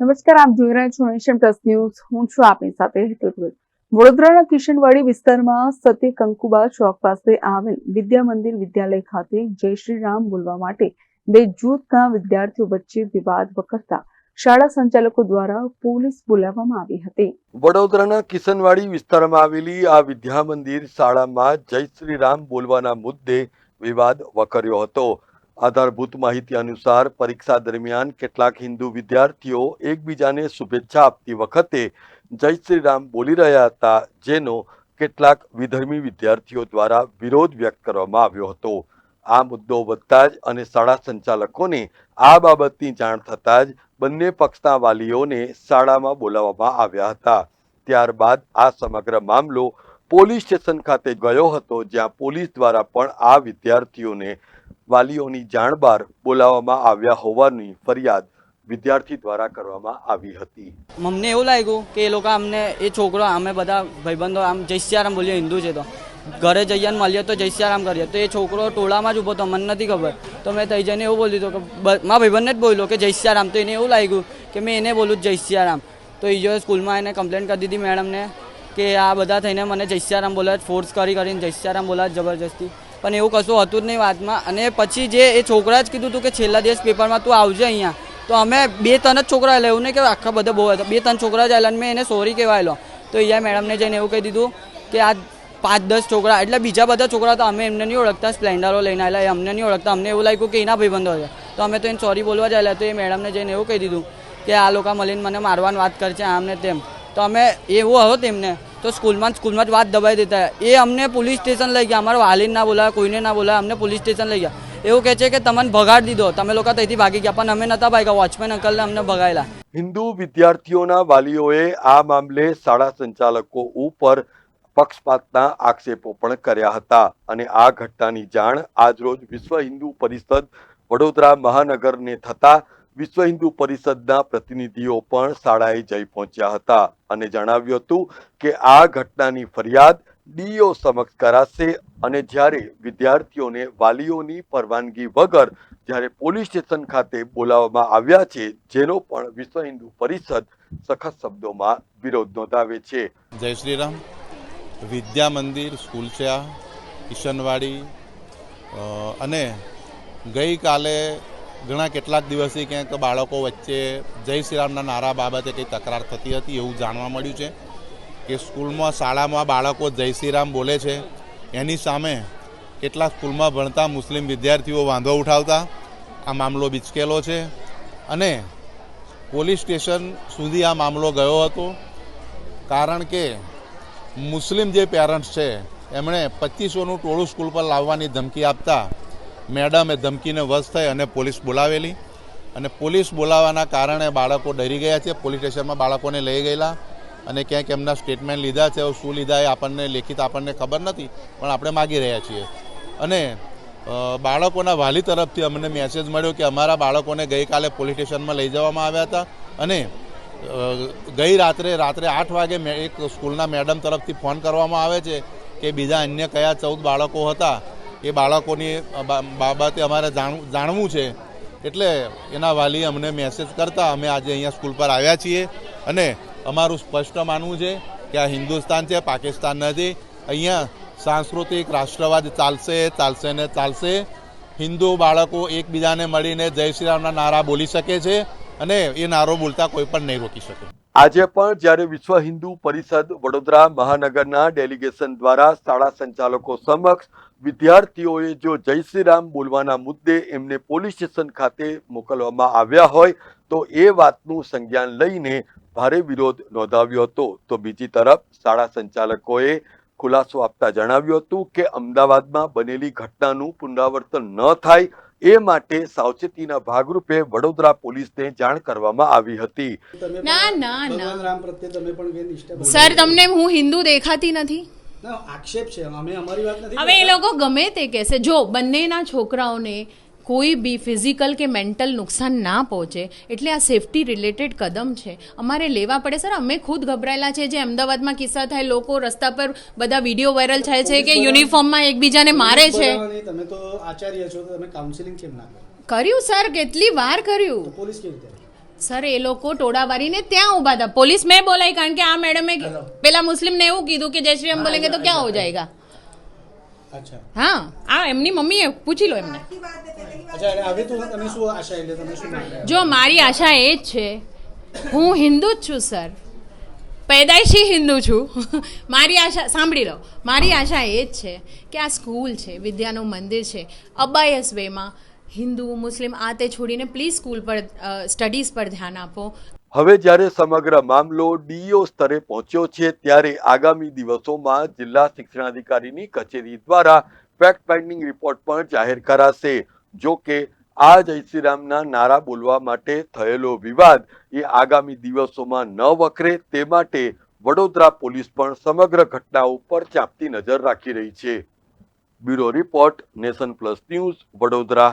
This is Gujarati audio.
નમસ્કાર, આપ જોઈ રહ્યા છો નેશન પ્લસ ન્યૂઝ. હું છું આપની સાથે વડોદરાના કિશનવાડી વિસ્તારમાં સતી કંકુબા ચોક પાસે આવેલ વિદ્યા મંદિર વિદ્યાલય ખાતે જય શ્રી રામ બોલવા માટે બે જૂથના વિદ્યાર્થીઓ વચ્ચે વિવાદ વકરતા શાળા સંચાલકો દ્વારા પોલીસ બોલાવવામાં આવી હતી. વડોદરાના કિશનવાડી વિસ્તારમાં આવેલી આ વિદ્યા મંદિર શાળામાં જય શ્રી રામ બોલવાના મુદ્દે વિવાદ વકર્યો હતો. આધારભૂત માહિતી અનુસાર પરીક્ષા દરમિયાન કેટલાક હિન્દુ વિદ્યાર્થીઓ એકબીજાને શુભેચ્છા આપતી વખતે જય શ્રી રામ બોલી રહ્યા હતા, જેનો કેટલાક વિધર્મી વિદ્યાર્થીઓ દ્વારા વિરોધ વ્યક્ત કરવામાં આવ્યો હતો. આ મુદ્દો વધતા જ અને શાળા સંચાલકોને આ બાબતની જાણ થતાં જ બંને પક્ષના વાલીઓને શાળામાં બોલાવવામાં આવ્યા હતા. ત્યારબાદ આ સમગ્ર મામલો પોલીસ સ્ટેશન ખાતે ગયો હતો, જ્યાં પોલીસ દ્વારા પણ આ વિદ્યાર્થીઓને વાલીઓની જાણ બાર બોલાવવામાં આવ્યા હોવાની ફરિયાદ વિદ્યાર્થી દ્વારા કરવામાં આવી હતી. મમને એવું લાગ્યું કે એ લોકો અમને, એ છોકરો, અમે બધા ભાઈબંધો, આમ જયસ્યારામ બોલીએ, હિન્દુ છે તો. ઘરે જઈએ મળીએ તો જયસ્યારામ કરીએ. તો એ છોકરો ટોળામાં જ ઊભો હતો, મને નથી ખબર. તો મેં તઈ જઈને એવું બોલી દીધું કે મા ભાઈબંધને જ બોલ્યો કે જયસ્યારામ તો એને એવું લાગ્યું કે મેં એને બોલું જયસ્યારામ તો એ જો સ્કૂલમાં એને કમ્પ્લેન કરી દીધી મેડમને કે આ બધા થઈને મને જયસ્યારામ બોલાવે ફોર્સ કરી કરીને જયસ્યારામ બોલાવે જબરજસ્તી. પણ એવું કશું હતું જ નહીં વાતમાં. અને પછી જે એ છોકરા જ કીધું હતું કે છેલ્લા દિવસ પેપરમાં તું આવજે અહીંયા. તો અમે બે ત્રણ જ છોકરા આવેલા એવું નહીં કે આખા બધા બહુ હતા. બે ત્રણ છોકરા જ આવેલા અને મેં એને સોરી કહેવાયેલો. તો અહીંયા મેડમને જઈને એવું કહી દીધું કે આ પાંચ દસ છોકરા, એટલે બીજા બધા છોકરા તો અમે એમને નહીં ઓળખતા, સ્પ્લેન્ડરો લઈને આવેલા, એ અમને નહીં ઓળખતા. અમને એવું લાગ્યું કે એના ભાઈબંધો છે. તો અમે તો એને સોરી બોલવા જ તો એ મેડમને જઈને એવું કહી દીધું કે આ લોકો મળીને મને મારવાની વાત કરશે, આમ ને તેમ. તો અમે એવું હતો તેમને તો સ્કૂલમાં સ્કૂલમાં જ વાત દબાઈ દેતા. એ અમને પોલીસ સ્ટેશન લઈ ગયા. અમારા વાલીને ના બોલાવે, કોઈને ના બોલાવે, અમને પોલીસ સ્ટેશન લઈ ગયા. એવું કહે છે કે તમને ભગાડી દીધો. તમે લોકો ત્યાંથી ભાગી ગયા, પણ અમે નતા ભાગ્યા. વોચમેન અંકલને અમને ભગાયેલા. હિન્દુ વિદ્યાર્થીઓના વાલીઓએ આ મામલે શાળા સંચાલકો ઉપર પક્ષપાતના આક્ષેપો પણ કર્યા હતા. અને આ ઘટનાની જાણ આજરોજ વિશ્વ હિન્દુ પરિષદ વડોદરા મહાનગરને થતા વિશ્વ હિન્દુ પરિષદના પ્રતિનિધિઓ પણ શાળાએ જઈ પહોંચ્યા હતા અને જણાવ્યું હતું કે આ ઘટનાની ફરિયાદ ડીઓ સમક્ષ કરાશે અને જ્યારે વિદ્યાર્થીઓને વાલીઓની પરવાનગી વગર જ્યારે પોલીસ સ્ટેશન ખાતે બોલાવવામાં આવ્યા છે, જેનો પણ વિશ્વ હિન્દુ પરિષદ સખત શબ્દોમાં વિરોધ નોંધાવે છે. જય શ્રી રામ વિદ્યા મંદિર, સ્કૂલ કિશનવાડી. અને ગઈકાલે ઘણા કેટલાક દિવસથી ક્યાંક બાળકો વચ્ચે જય શ્રી રામના નારા બાબતે કંઈ તકરાર થતી હતી એવું જાણવા મળ્યું છે કે સ્કૂલમાં, શાળામાં બાળકો જય શ્રી રામ બોલે છે. એની સામે કેટલાક સ્કૂલમાં ભણતા મુસ્લિમ વિદ્યાર્થીઓ વાંધો ઉઠાવતા આ મામલો બિચકેલો છે અને પોલીસ સ્ટેશન સુધી આ મામલો ગયો હતો. કારણ કે મુસ્લિમ જે પેરેન્ટ્સ છે, એમણે પચીસોનું ટોળું સ્કૂલ પર લાવવાની ધમકી આપતા મેડમે ધમકીને વશ થઈ અને પોલીસ બોલાવેલી. અને પોલીસ બોલાવવાના કારણે બાળકો ડરી ગયા છે. પોલીસ સ્ટેશનમાં બાળકોને લઈ ગયેલા અને ક્યાંક એમના સ્ટેટમેન્ટ લીધા છે. શું લીધા એ આપણને, લેખિત આપણને ખબર નથી, પણ આપણે માગી રહ્યા છીએ. અને બાળકોના વાલી તરફથી અમને મેસેજ મળ્યો કે અમારા બાળકોને ગઈકાલે પોલીસ સ્ટેશનમાં લઈ જવામાં આવ્યા હતા. અને ગઈ રાત્રે રાત્રે આઠ વાગે એક સ્કૂલના મેડમ તરફથી ફોન કરવામાં આવે છે કે બીજા અન્ય કયા ચૌદ બાળકો હતા. એ બાળકોની બાબતે અમારે જાણ જાણવું છે. એટલે એના વાલી અમને મેસેજ કરતા અમે આજે અહીંયા સ્કૂલ પર આવ્યા છીએ અને અમારું સ્પષ્ટ માનવું છે કે આ હિન્દુસ્તાન છે, પાકિસ્તાન નથી. અહીંયા સાંસ્કૃતિક રાષ્ટ્રવાદ ચાલશે ચાલશે ને ચાલશે. હિન્દુ બાળકો એકબીજાને મળીને જય શ્રી રામના નારા બોલી શકે છે અને એ નારો બોલતા કોઈ પણ નહીં રોકી શકે. આજે પણ જ્યારે વિશ્વ હિન્દુ પરિષદ વડોદરા મહાનગરના ડેલિગેશન દ્વારા શાળા સંચાલકો સમક્ષ વિદ્યાર્થીઓએ જો જય શ્રી રામ બોલવાના મુદ્દે એમને પોલીસ સ્ટેશન ખાતે મોકલવામાં આવ્યા હોય, તો એ વાતનું સંજ્ઞાન લઈને ભારે વિરોધ નોંધાવ્યો હતો. તો બીજી તરફ શાળા સંચાલકોએ ખુલાસો આપતા જણાવ્યું હતું કે અમદાવાદમાં બનેલી ઘટનાનું પુનરાવર્તન ન થાય એ માટે સાવચેતીના ભાગરૂપે વડોદરા પોલીસને જાણ કરવામાં આવી હતી. ના ના ના. ભગવાન રામ પ્રત્યે તમે પણ સર તમને હું હિન્દુ દેખાતી નથી. આક્ષેપ છે. અમે અમારી વાત નથી હવે એ લોકો ગમે તે કહેશે. જો બંનેના છોકરાઓને કોઈ બી ફિઝિકલ કે મેન્ટલ નુકસાન ના પહોંચે એટલે આ સેફટી રિલેટેડ કદમ છે. અમારે લેવા પડે. સર અમે ખુદ ગભરાયેલા છે જે અમદાવાદમાં કિસ્સા થાય લોકો રસ્તા પર બધા વીડિયો વાયરલ થાય છે કે યુનિફોર્મમાં એકબીજાને મારે છે. તમે તો આચાર્ય છો તમે કાઉન્સિલિંગ કેમ ના કર્યું સર કેટલી વાર કર્યું? પોલીસ કેવી રીતે સર એ લોકો ટોળાવારીને ત્યાં ઊભા હતા. પોલીસ મેં બોલાય કારણ કે આ મેડમે પેલા મુસ્લિમને એવું કીધું કે જય શ્રી રામ બોલેંગે તો ક્યાં હો જાયગા? હા આ એમની મમ્મીએ પૂછી લો એમને? જો મારી આશા એ જ છે. હું હિન્દુ જ છું સર. પેદાઈશી હિન્દુ છું. મારી આશા સાંભળી લો. મારી આશા એ જ છે કે આ સ્કૂલ છે વિદ્યાનું મંદિર છે. અબાયસ વેમાં હિન્દુ મુસ્લિમ આ તે છોડીને પ્લીઝ સ્કૂલ પર સ્ટડીઝ પર ધ્યાન આપો. હવે જ્યારે સમગ્ર મામલો ડીઓ સ્તરે પહોંચ્યો છે, ત્યારે આગામી દિવસોમાં જિલ્લા શિક્ષણાધિકારીની કચેરી દ્વારા ફેક્ટ ફાઇન્ડિંગ રિપોર્ટ પણ જાહેર કરાશે. જો કે, આ જય શ્રી નારા બોલવા માટે થયેલો વિવાદ એ આગામી દિવસોમાં ન વકરે તે માટે વડોદરા પોલીસ પણ સમગ્ર ઘટના ઉપર ચાંપતી નજર રાખી રહી છે. Bureau report Nation Plus news, Vadodara.